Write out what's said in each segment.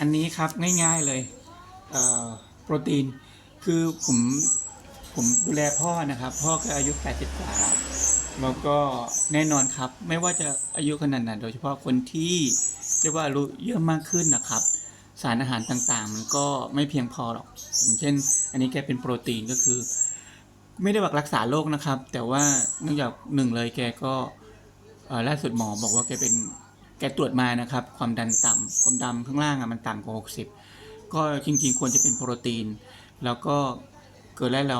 อันนี้ครับง่ายๆเลยเโปรตีน คือผมผมดูแลพ่อนะครับ พ่อก็อายุ 80 กว่าแล้วแล้วก็แน่นอนครับ ไม่ว่าจะอายุขนาดไหนโดยเฉพาะคนที่เรียกว่าอายุเยอะมากขึ้นนะครับ สารอาหารต่างๆ มันก็ไม่เพียงพอหรอกอย่างเช่น อันนี้แกเป็นโปรตีนก็คือ ไม่ได้บอกรักษาโรคนะครับ แต่ว่าเนื่องจากหนึ่งเลยแกก็ล่าสุดหมอบอกว่าแกเป็น แกตรวจมานะครับ ความดันต่ำความดันข้างล่างอะมันต่ำกว่า 60 ก็จริงๆ ควรจะเป็นโปรตีน แล้วก็เกลือแร่เรา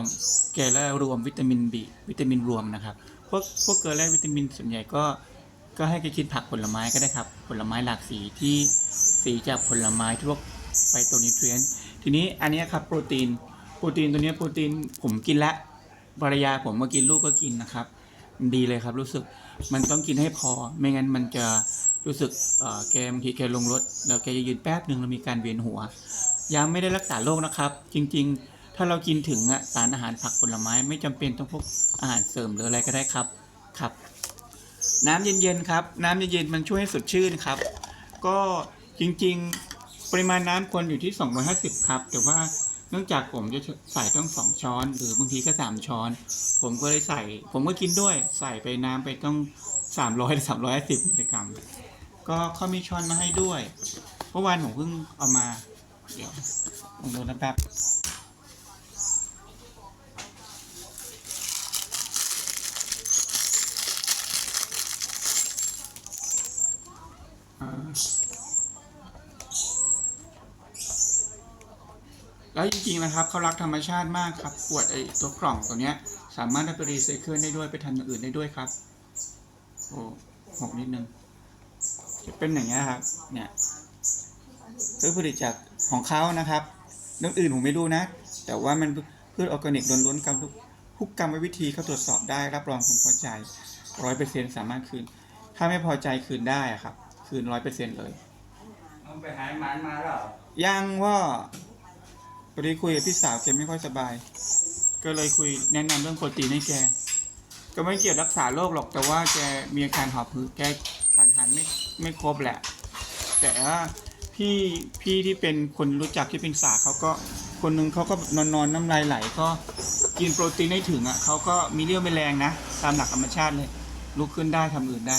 เกลือแร่รวมวิตามินบีวิตามินรวมนะครับ พวกพวกเกลือแร่วิตามินส่วนใหญ่ก็ก็ให้แกกินผักผลไม้ก็ได้ครับ ผลไม้หลากสีที่สีจากผลไม้ที่พวกไฟโตนิวเทรียนทีนี้อันนี้ครับโปรตีน โปรตีนตัวเนี้ยโปรตีนผมกินล้วภรรยาผมก็กินลูกก็กินนะครับ ดีเลยครับรู้สึกมันต้องกินให้พอไม่งั้นมันจะ รู้สึกเอ่อแกบางทีแกลงรถแล้วแกจะยืนแป๊บหนึ่งแล้วมีการเวียนหัวยังไม่ได้รักษาโรคนะครับ จริง ๆ ถ้าเรากินถึงอะสารอาหารผักผลไม้ไม่จำเป็นต้องพวกอาหารเสริมหรืออะไรก็ได้ครับครับ น้ำเย็นๆครับ น้ำเย็นๆมันช่วยให้สดชื่นครับ ก็จริง ๆ ปริมาณน้ำควรอยู่ที่ 250 ครับ แต่ว่าเนื่องจากผมจะใส่ต้อง2ช้อน หรือบางทีก็3ช้อน ผมก็เลยใส่ ผมก็กินด้วย ใส่ไปน้ำไปต้อง300หรือ350มิลลิกรัม ก็เขามีช้อนมาให้ด้วยเมื่อวานผมเพิ่งเอามา เดี๋ยวลองดูนะแป๊บแล้วจริงๆนะครับเขารักธรรมชาติมากครับขวดไอตัวกล่องตัวเนี้ย สามารถเอาไปรีไซเคิลได้ด้วยไปทำอย่างอื่นได้ด้วยครับ โอ้หกนิดนึง จะเป็นอย่างเงี้ยครับ เนี่ยคือผลิตจากของเขานะครับเรื่องอื่นผมไม่รู้นะ แต่ว่ามันพืชออร์แกนิกล้วนๆกรรมทุกทุกกรรมวิธีเขาตรวจสอบได้รับรองผมพอใจร้อยเปอร์เซ็นสามารถคืน ถ้าไม่พอใจคืนได้อะครับ คืนร้อยเปอร์เซ็นเลยมึงไปหายหมันมาแล้วยังว่าพอดีคุยกับพี่สาวแกไม่ค่อยสบาย ก็เลยคุยแนะนำเรื่องโปรตีนให้แก ก็ไม่เกี่ยวรักษาโรคหรอกแต่ว่าแกมีอาการหอบหืดแกสารอาหาร ไม่ครบแหละ แต่ว่าพี่พี่ที่เป็นคนรู้จักที่เป็นสาเขาก็คนหนึ่งเขาก็นอนนอนน้ำลายไหลก็กินโปรตีนให้ถึงอะเขาก็มีเรี่ยวม่แรงนะ ตามหลักธรรมชาติเลย ลุกขึ้นได้ทำอื่นได้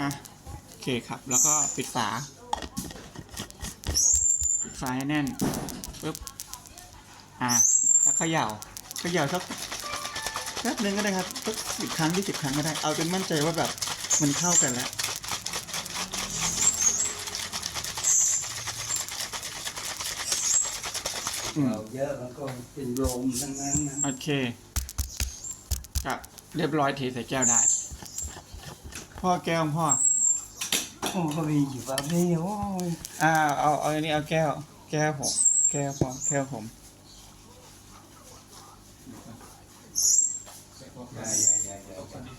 อะโอเคครับ แล้วก็ปิดฝาปิดฝาให้แน่นปึ๊บอะแล้วเขย่าเขย่าสัก แป๊บนึงก็ได้ครับสักสิบครั้งยี่สิบครั้งก็ได้ เอาจนมั่นใจว่าแบบมันเข้ากันแล้วอืมเราเยอะมันก็เป็นโรมทั้งนั้นนะโอเคก็เรียบร้อยเทใส่แก้วได้ พ่อแก้วพ่อโอ้ก็มีอยู่แบบนี้โอ้ยอ่าเอาเอาอันนี้เอาแก้ว แก้วผม แก้วผมแก้วผม ใหญ่ใหญ่ใหญ่ใหญ่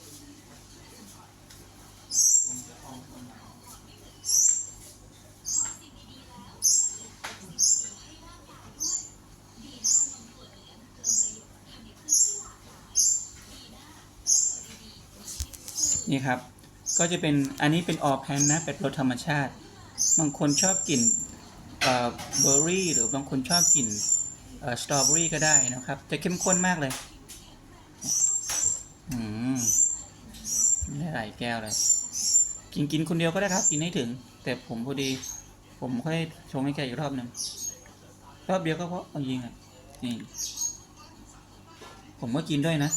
นี่ครับ ก็จะเป็นอันนี้เป็นออแพนนะเป็นรสธรรมชาติ บางคนชอบกลิ่นเบอร์รี่หรือบางคนชอบกลิ่นสตรอเบอรี่ก็ได้นะครับ จะเข้มข้นมากเลย อืมได้หลายแก้วเลย กินกินคนเดียวก็ได้ครับ กินให้ถึง แต่ผมพอดี ผมค่อยชงให้แกอีกรอบหนึ่งรอบเดียวก็เพราะเอายิงอะนี่ผมก็กินด้วยนะ